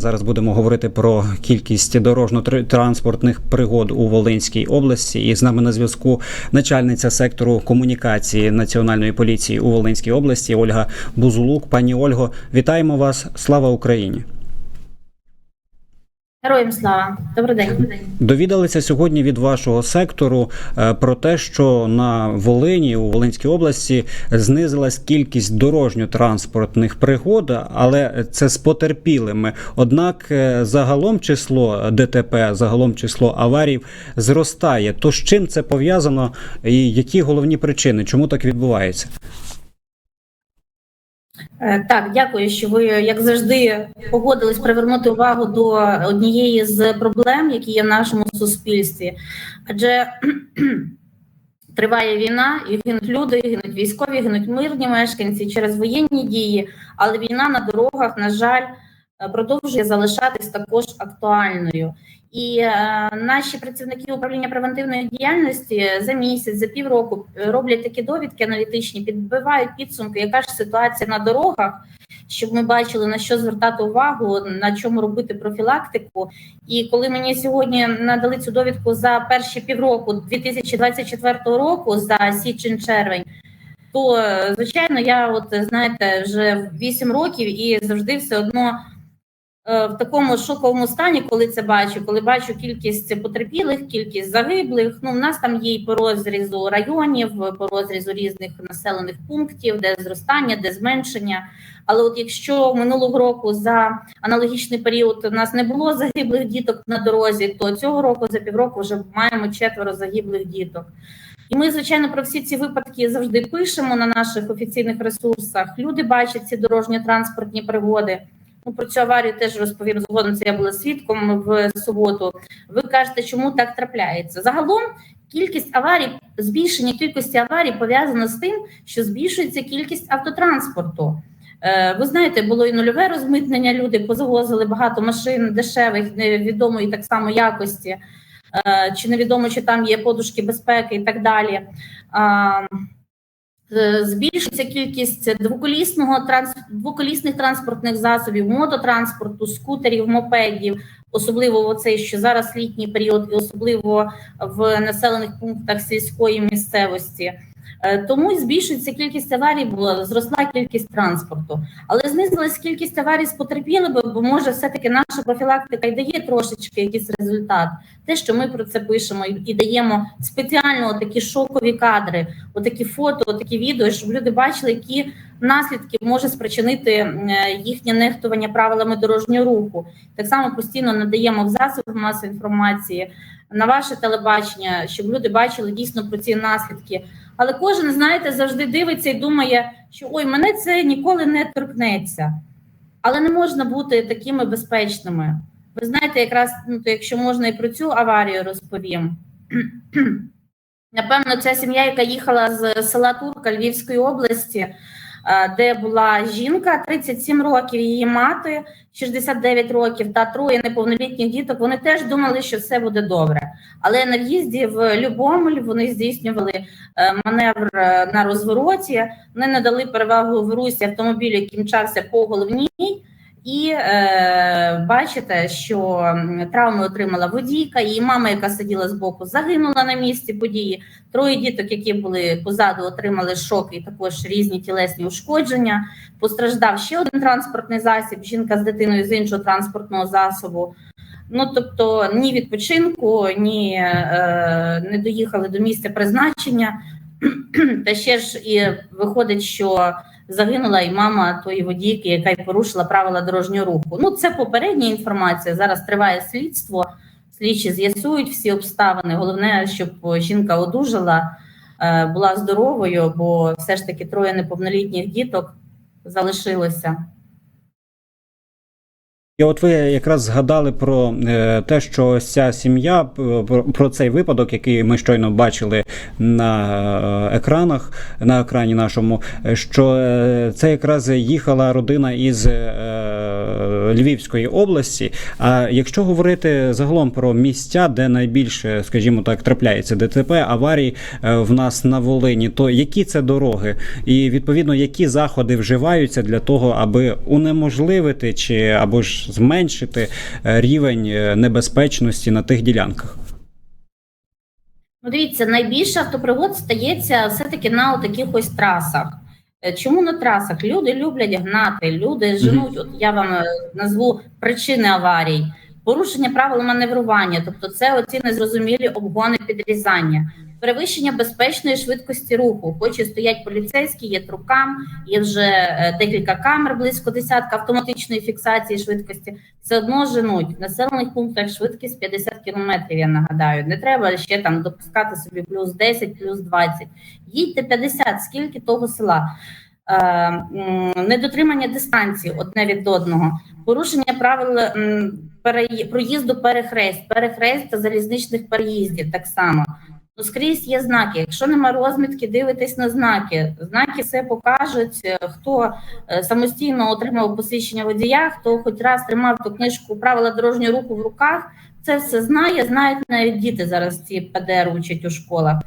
Зараз будемо говорити про кількість дорожньо-транспортних пригод у Волинській області. І з нами на зв'язку начальниця сектору комунікації Національної поліції у Волинській області Ольга Бузулук. Пані Ольго, вітаємо вас! Слава Україні! Героям слава, добрий день. Довідалися сьогодні від вашого сектору е, про те, що на Волині у Волинській області знизилась кількість дорожньо-транспортних пригод, але це з потерпілими. Однак е, загалом число ДТП, загалом число аварій зростає. То з чим це пов'язано, і які головні причини? Чому так відбувається? Е, Так, дякую, що ви, як завжди, погодились привернути увагу до однієї з проблем, які є в нашому суспільстві. Адже триває війна, і гинуть люди, гинуть військові, гинуть мирні мешканці через воєнні дії, але війна на дорогах, на жаль, е, продовжує залишатись також актуальною. І е, наші працівники управління превентивної діяльності за місяць, за півроку е, роблять такі довідки аналітичні, підбивають підсумки, яка ж ситуація на дорогах, щоб ми бачили на що звертати увагу, на чому робити профілактику. І коли мені сьогодні надали цю довідку за перші півроку 2024 року, за січень-червень. То е, звичайно, я от знаєте, вже 8 років і завжди все одно в такому шоковому стані, коли це бачу, коли бачу кількість потерпілих, кількість загиблих. Ну, в нас там є і по розрізу районів, по розрізу різних населених пунктів, де зростання, де зменшення. Але от якщо минулого року за аналогічний період у нас не було загиблих діток на дорозі, то цього року за півроку вже маємо четверо загиблих діток. І ми, звичайно, про всі ці випадки завжди пишемо на наших офіційних ресурсах. Люди бачать ці дорожньо-транспортні пригоди. Про цю аварію теж розповім згодом. Це я була свідком в суботу. Ви кажете, чому так трапляється? Загалом кількість аварій, збільшення кількості аварій пов'язано з тим, що збільшується кількість автотранспорту. Е, Ви знаєте, було і нульове розмитнення. Люди позавозили багато машин дешевих, невідомої так само якості, Е, чи невідомо, чи там є подушки безпеки і так далі. Е, Збільшується кількість двоколісного двоколісних транспортних засобів, мототранспорту, скутерів, мопедів, особливо в цей, що зараз літній період, і особливо в населених пунктах сільської місцевості. Е, Тому збільшується кількість аварій, бо зросла кількість транспорту. Але знизилась кількість аварій з потерпілими, бо може все-таки наша профілактика і дає трошечки якийсь результат. Те, що ми про це пишемо і, даємо спеціально такі шокові кадри, отакі фото, отакі відео, щоб люди бачили, які наслідки може спричинити е, їхнє нехтування правилами дорожнього руху. Так само постійно надаємо в засобах масової інформації на ваше телебачення, щоб люди бачили дійсно про ці наслідки. Але кожен, знаєте, завжди дивиться і думає, що ой, мене це ніколи не торкнеться. Але не можна бути такими безпечними. Ви знаєте, якраз ну, то якщо можна і про цю аварію розповім. Напевно, ця сім'я, яка їхала з села Турка Львівської області, де була жінка 37 років, її мати 69 років та троє неповнолітніх діток. Вони теж думали, що все буде добре. Але на в'їзді в Любомль вони здійснювали е, маневр е, на розвороті. Вони надали перевагу в русі автомобілю, який мчався по головній. І е, бачите, що травми отримала водійка, її мама, яка сиділа збоку, загинула на місці події. Троє діток, які були позаду, отримали шок і також різні тілесні ушкодження. Постраждав ще один транспортний засіб. Жінка з дитиною з іншого транспортного засобу. Ну тобто ні відпочинку, ні е, не доїхали до місця призначення. Та ще ж і виходить, що загинула і мама тої водійки, яка й порушила правила дорожнього руху. Ну, це попередня інформація. Зараз триває слідство. Слідчі з'ясують всі обставини. Головне, щоб жінка одужала, е, була здоровою, бо все ж таки троє неповнолітніх діток залишилося. І от ви якраз згадали про е, те, що ця сім'я п- про, цей випадок, який ми щойно бачили на е, екранах, на екрані нашому, е, що е, це якраз їхала родина із е, Львівської області. А якщо говорити загалом про місця, де найбільше, скажімо так, трапляється ДТП, аварій е, в нас на Волині, то які це дороги, і відповідно які заходи вживаються для того, аби унеможливити чи або ж зменшити е, рівень е, небезпечності на тих ділянках? Ну, дивіться, найбільше автопригод стається все-таки на таких ось трасах. Е, Чому на трасах? Люди люблять гнати, люди женуть. От я вам е, назву причини аварій, порушення правил маневрування, тобто це оці незрозумілі обгони підрізання, перевищення безпечної швидкості руху. Хоч і стоять поліцейські, є трукам, є вже е, декілька камер, близько десятка автоматичної фіксації швидкості. Все одно женуть в населених пунктах швидкість 50 кілометрів. Я нагадаю, не треба ще там допускати собі плюс 10, плюс 20. Їдьте 50, скільки того села. Е, недотримання дистанції одне від одного, порушення правил проїзду перехрест, перехрест та залізничних переїздів так само. Ну, скрізь є знаки. Якщо нема розмітки, дивитесь на знаки. Знаки все покажуть. Е, Хто е, самостійно отримав посвідчення водія, хто хоч раз тримав ту книжку правила дорожнього руху в руках, це все знає. Знають навіть діти зараз ці ПДР учать у школах.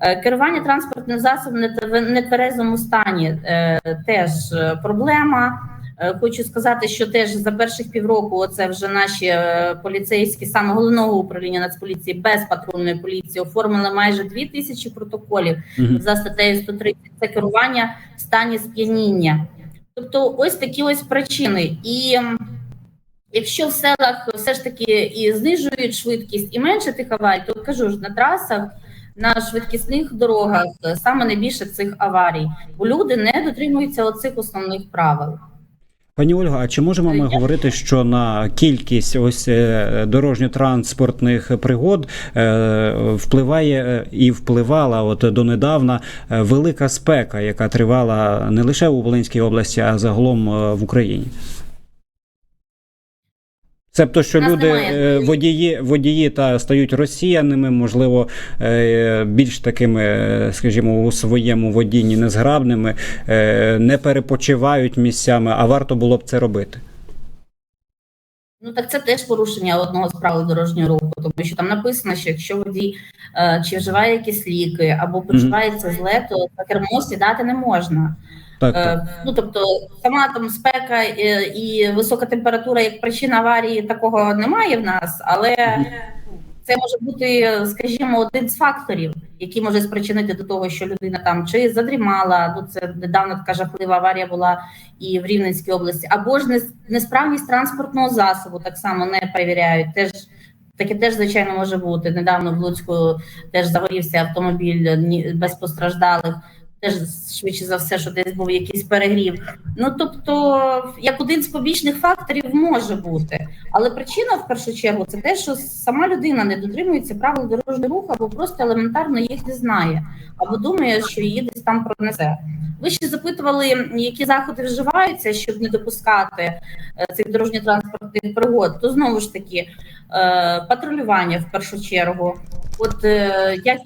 Е, Керування транспортним засобом в нетверезому стані теж проблема. Е, Хочу сказати, що теж за перших півроку оце вже наші е, поліцейські саме головного управління Нацполіції без патрульної поліції оформили майже дві тисячі протоколів Мгм. за статтею 130 – це керування в стані сп'яніння. Тобто, ось такі ось причини. І якщо в селах все ж таки і знижують швидкість і менше тих аварій, то кажу ж на трасах. На швидкісних дорогах е, саме найбільше цих аварій, бо люди не дотримуються оцих основних правил. Пані Ольга, а чи можемо ми говорити, що на кількість ось е, дорожньо-транспортних пригод е, впливає е, і впливала от донедавна е, велика спека, яка тривала не лише у Волинській області, а загалом е, в Україні? Себто, що нас люди, немає. е, водії, водії та стають росіянами, можливо, е, більш такими, е, скажімо, у своєму водінні незграбними, не перепочивають місцями, а варто було б це робити. Ну так це теж порушення одного з правил дорожнього руху, тому що там написано, що якщо водій е, чи вживає якісь ліки або почувається зле, то за кермо сідати не можна. Так, так. Е, ну тобто сама там спека е, і висока температура як причина аварії такого немає в нас, але це може бути, скажімо, один з факторів, який може спричинити до того, що людина там чи задрімала. Ну це недавно така жахлива аварія була і в Рівненській області, або ж несправність транспортного засобу так само не перевіряють. Теж таке теж звичайно може бути. Недавно в Луцьку теж загорівся автомобіль без постраждалих. Теж швидше за все, що десь був якийсь перегрів. Ну тобто, як один з побічних факторів може бути. Але причина в першу чергу це те, що сама людина не дотримується правил дорожнього руху або просто елементарно їх не знає, або думає, що її десь там пронесе. Ви ще запитували, які заходи вживаються, щоб не допускати е, цих дорожньо-транспортних пригод. То знову ж таки е, патрулювання в першу чергу. От е, як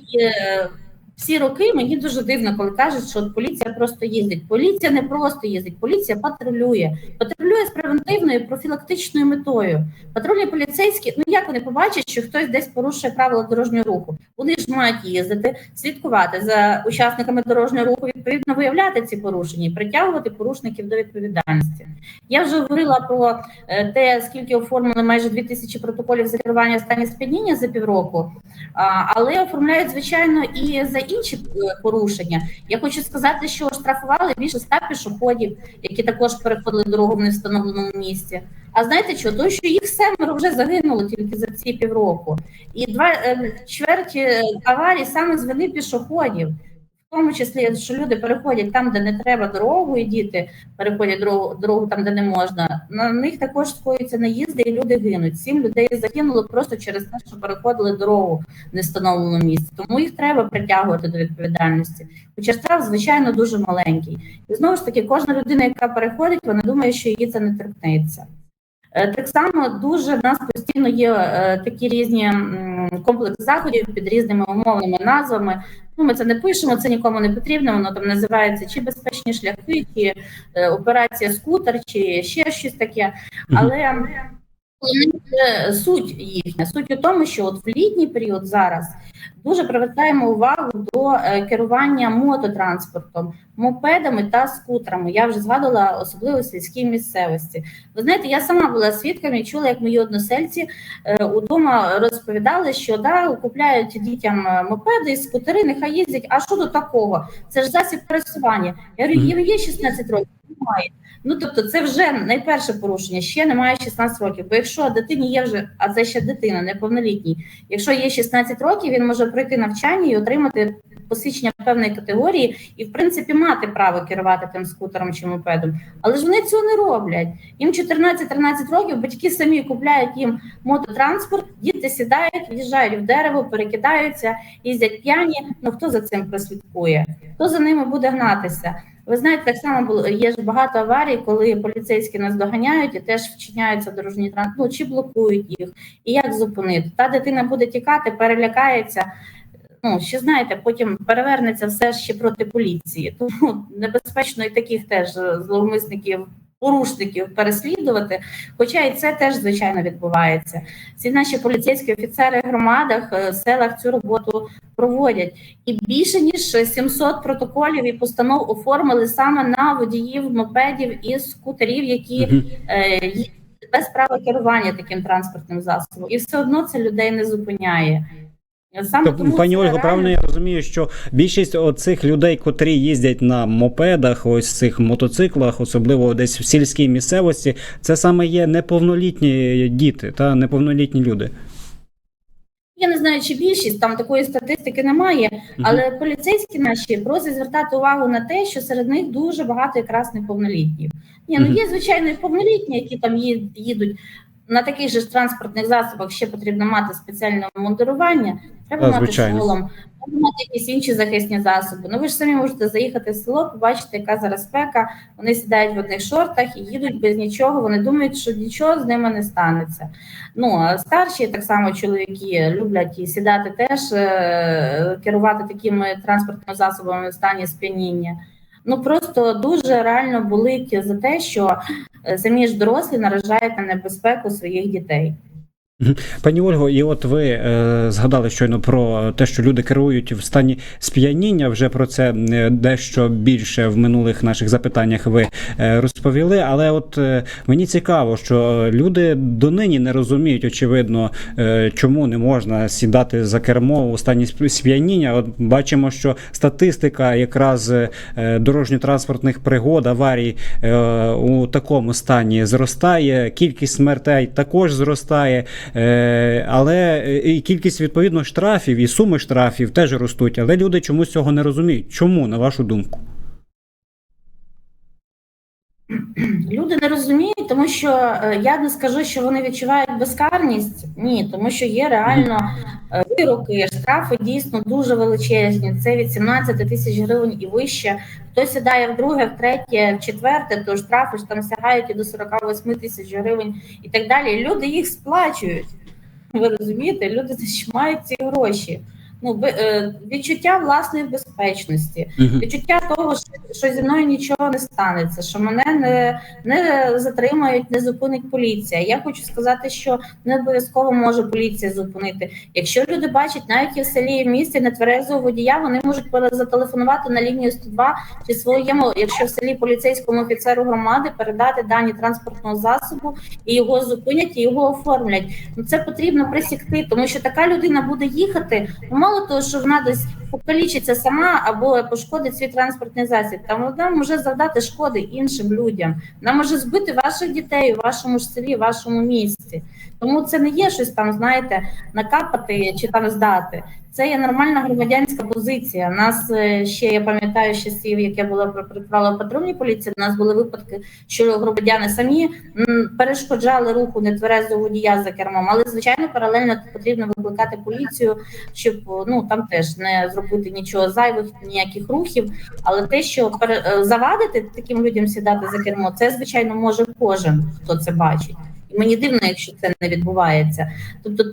всі роки мені дуже дивно, коли кажуть, що поліція просто їздить. Поліція не просто їздить, поліція патрулює. Патрулює з превентивною профілактичною метою. Патрульні поліцейські, ну як вони побачать, що хтось десь порушує правила дорожнього руху? Вони ж мають їздити, слідкувати за учасниками дорожнього руху, відповідно виявляти ці порушення і притягувати порушників до відповідальності. Я вже говорила про е, те, скільки оформили майже 2000 протоколів за керування стані сп'яніння за півроку, але оформляють звичайно і за інші е, порушення. Я хочу сказати, що штрафували більше ста пішоходів, які також переходили дорогу в невстановленому місці. А знаєте що? То, що їх семеро вже загинуло тільки за ці півроку, і два е, чверті е, аварій саме з вини пішоходів. Тому числі, що люди переходять там, де не треба дорогу, і діти переходять дорогу, дорогу там, де не можна. На них також скоюються наїзди, і люди гинуть. Сім людей загинуло просто через те, що переходили дорогу в невстановленому місці. Тому їх треба притягувати до відповідальності. Хоча штраф, звичайно, дуже маленький. І знову ж таки, кожна людина, яка переходить, вона думає, що її це не торкнеться. Е, Так само дуже в нас постійно є е, такі різні м, комплекс заходів під різними умовними назвами. Ну, ми це не пишемо, це нікому не потрібно. Воно там називається чи безпечні шляхи, чи е, операція скутер, чи ще щось таке. Але суть їхня суть у тому, що от в літній період зараз дуже привертаємо увагу до е, керування мототранспортом, мопедами та скутерами. Я вже згадувала особливо в сільській місцевості. Ви знаєте, я сама була свідком і чула, як мої односельці е, удома розповідали, що да, купляють дітям е, мопеди і скутери, нехай їздять. А що до такого? Це ж засіб пересування. Я говорю, їм є 16 років, немає. Ну тобто, це вже найперше порушення. Ще немає 16 років. Бо якщо дитині є вже, а це ще дитина, неповнолітній. Якщо є 16 років, він може пройти навчання і отримати посвідчення певної категорії, і в принципі мати право керувати тим скутером чи мопедом. Але ж вони цього не роблять. Їм 14-13 років, батьки самі купляють їм мототранспорт, діти сідають, в'їжджають в дерево, перекидаються, їздять п'яні. Ну хто за цим прослідкує? Хто за ними буде гнатися? Ви знаєте, так само було є ж багато аварій, коли поліцейські нас доганяють і теж вчиняються дорожні транспорт, ну, чи блокують їх. І як зупинити? Та дитина буде тікати, перелякається. Ну, ще знаєте, потім перевернеться все ще проти поліції. Тому небезпечно і таких теж зловмисників, порушників переслідувати. Хоча і це теж звичайно відбувається. Ці наші поліцейські офіцери в громадах, е, в селах цю роботу проводять. І більше ніж 700 протоколів і постанов оформили саме на водіїв мопедів і скутерів, які Мгм. е, без права керування таким транспортним засобом, і все одно це людей не зупиняє. Саме Тобто, тому пані Ольго, реально- правильно я розумію, що більшість оцих людей, котрі їздять на мопедах, ось цих мотоциклах, особливо десь в сільській місцевості, це саме є неповнолітні діти та неповнолітні люди. Я не знаю, чи більшість там такої статистики немає, але поліцейські наші просять звертати увагу на те, що серед них дуже багато якраз неповнолітніх. Ні, ну є звичайно і повнолітні, які там їдуть на таких же ж транспортних засобах. Ще потрібно мати спеціальне мундирування, треба Так, мати шолом, треба мати якісь інші захисні засоби. Ну ви ж самі можете заїхати в село, побачити, яка зараз спека. Вони сідають в одних шортах і їдуть без нічого. Вони думають, що нічого з ними не станеться. Ну а старші так само чоловіки люблять і сідати теж е, керувати такими транспортними засобами в стані сп'яніння. Ну просто дуже реально болить за те, що е, самі ж дорослі наражають на небезпеку своїх дітей. Пані Ольго, і от ви е, згадали щойно про те, що люди керують в стані сп'яніння. Вже про це е, дещо більше в минулих наших запитаннях ви е, розповіли. Але от е, мені цікаво, що люди донині не розуміють, очевидно, е, чому не можна сідати за кермо у стані сп'яніння. От бачимо, що статистика якраз е, дорожньо-транспортних пригод, аварій е, у такому стані зростає. Кількість смертей також зростає. Е, але е, і кількість відповідно штрафів і суми штрафів теж ростуть. Але люди чомусь цього не розуміють. Чому, на вашу думку? Люди не розуміють, тому що е, я не скажу, що вони відчувають безкарність. Ні, тому що є реально е, вироки, штрафи дійсно дуже величезні. Це від 17 тисяч гривень і вище. Хто сідає в друге, в третє, в четверте, то штрафи ж там сягають і до 48 тисяч гривень і так далі. Люди їх сплачують. Ви розумієте? Люди мають ці гроші. Ну, е, відчуття власної безпечності, відчуття того, що, що зі мною нічого не станеться, що мене не, не затримають, не зупинить поліція. Я хочу сказати, що не обов'язково може поліція зупинити. Якщо люди бачать навіть і в селі і в місті нетверезого водія, вони можуть зателефонувати на лінію 102 чи своєму, якщо в селі поліцейському офіцеру громади передати дані транспортного засобу і його зупинять і його оформлять. Ну це потрібно присікти, тому що така людина буде їхати. Ну, мало того, що вона десь покалічиться сама або пошкодить свій транспортний засіб, там вона може завдати шкоди іншим людям. Вона може збити ваших дітей у вашому ж селі, в вашому місті. Тому це не є щось там, знаєте, накапати чи там здати. Це є нормальна громадянська позиція. Нас е, ще я пам'ятаю з часів, як я була працювала в патрульній поліції. У нас були випадки, що громадяни самі перешкоджали руху нетверезого водія за кермом, але звичайно паралельно потрібно викликати поліцію, щоб ну там теж не зробити нічого зайвих, ніяких рухів. Але те, що е, завадити таким людям сідати за кермо, це звичайно може кожен, хто це бачить. Мені дивно, якщо це не відбувається. Тобто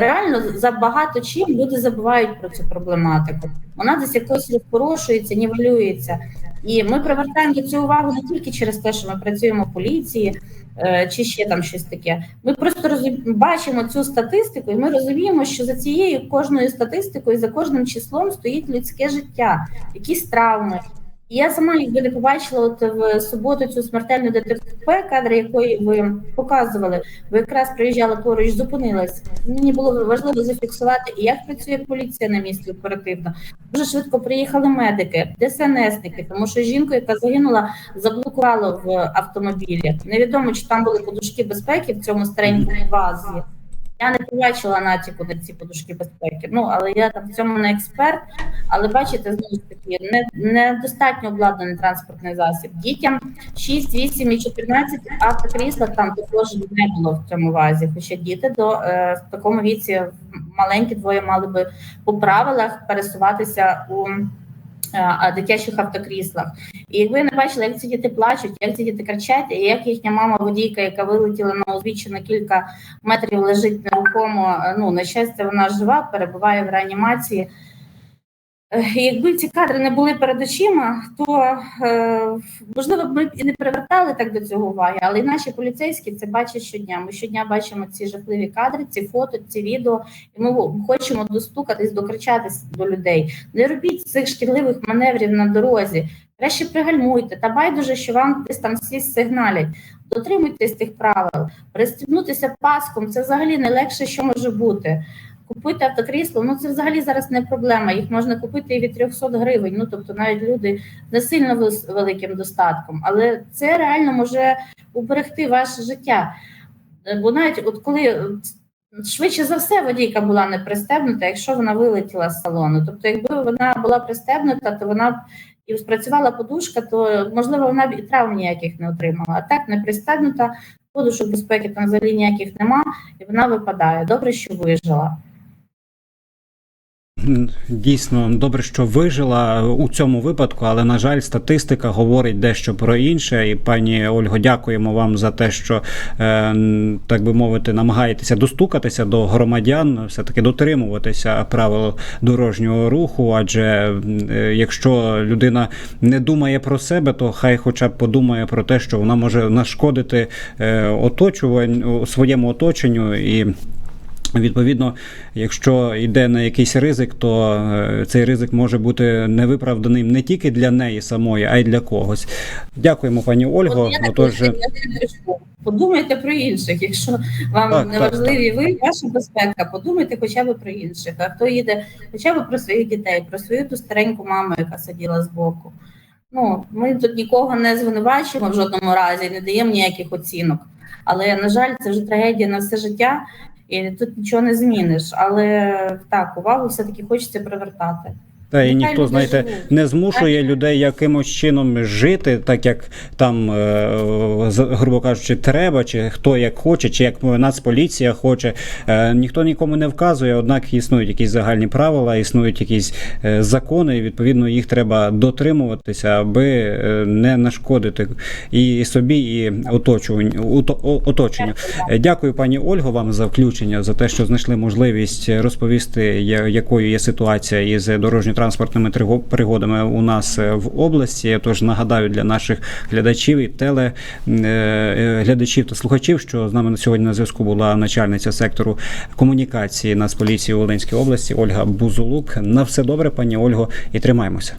реально за багато чим люди забувають про цю проблематику. Вона десь якось розпорошується, нівелюється. І ми привертаємо цього увагу не тільки через те, що ми працюємо в поліції е, чи ще там щось таке. Ми просто розум- бачимо цю статистику, і ми розуміємо, що за цією кожною статистикою, за кожним числом стоїть людське життя, якісь травми. Я сама, якби не побачила от в суботу цю смертельну ДТП, кадри якої ви показували, ви якраз приїжджали поруч, зупинилась. Мені було важливо зафіксувати, як працює поліція на місці оперативно. Дуже швидко приїхали медики, ДСНСники, тому що жінку, яка загинула, заблокувало в автомобілі. Невідомо, чи там були подушки безпеки в цьому старенькому вазі. Я не побачила натяку на ці подушки безпеки. Ну але я там в цьому не експерт. Але бачите, знову ж таки, не недостатньо обладнаний транспортний засіб. Дітям 6, 8 і 14 автокрісла там також не було в цьому вазі. Хоча діти до е, в такому віці маленькі двоє мали би по правилах пересуватися у дитячих автокріслах. І якби не бачили, як ці діти плачуть, як ці діти кричать, і як їхня мама водійка, яка вилетіла на узбіччя на кілька метрів, лежить нерухомо. е, Ну на щастя, вона жива, перебуває в реанімації. Е, Якби ці кадри не були перед очима, то е, можливо б ми і не привертали так до цього уваги, але і наші поліцейські це бачать щодня. Ми щодня бачимо ці жахливі кадри, ці фото, ці відео, і ми хочемо достукатись, докричатись до людей. Не робіть цих шкідливих маневрів на дорозі. Краще пригальмуйте, та байдуже, що вам десь там всі сигналять. Дотримуйтесь тих правил, пристібнутися паском це взагалі найлегше, що може бути. Купити автокрісло, ну це взагалі зараз не проблема. Їх можна купити і від 300 гривень. Ну тобто навіть люди не сильно вис- великим достатком, але це реально може уберегти ваше життя. Е, Бо навіть от коли е, швидше за все водійка була не пристебнута, якщо вона вилетіла з салону. Тобто, якби вона була пристебнута, то вона б і спрацювала подушка, то можливо вона б і травм ніяких не отримала. А так не пристебнута, подушок безпеки там взагалі ніяких нема, і вона випадає. Добре, що вижила. Дійсно, добре, що вижила у цьому випадку, але на жаль, статистика говорить дещо про інше. І пані Ольго, дякуємо вам за те, що е, так би мовити, намагаєтеся достукатися до громадян, все таки дотримуватися правил дорожнього руху. Адже е, якщо людина не думає про себе, то хай хоча б подумає про те, що вона може нашкодити е, оточувань своєму оточенню і. Відповідно, якщо йде на якийсь ризик, то е, цей ризик може бути невиправданим не тільки для неї самої, а й для когось. Дякуємо, пані Ольго. От я Отож. Подумайте про інших. Якщо вам Так, не так, важливі ви, ваша безпека, подумайте хоча б про інших. А хто їде хоча б про своїх дітей, про свою ту стареньку маму, яка сиділа збоку. Ну, ми тут нікого не звинувачуємо в жодному разі, не даємо ніяких оцінок. Але, на жаль, це вже трагедія на все життя, і тут нічого не зміниш. Але так, увагу все-таки хочеться привертати. Та і ніхто, знаєте, не змушує людей якимось чином жити, так як там, е, грубо кажучи, треба, чи хто як хоче, чи як Нацполіція хоче. Е, Ніхто нікому не вказує, однак існують якісь загальні правила, існують якісь е, закони, і відповідно їх треба дотримуватися, аби не нашкодити і собі, і оточенню. Дякую, пані Ольго, вам за включення, за те, що знайшли можливість розповісти, якою є ситуація із дорожньо-транспортними пригодами у нас е, в області. Тож нагадаю для наших глядачів і телеглядачів та слухачів, що з нами на сьогодні на зв'язку була начальниця сектору комунікації Нацполіції Волинській області Ольга Бузулук. На все добре, пані Ольго, і тримаємося.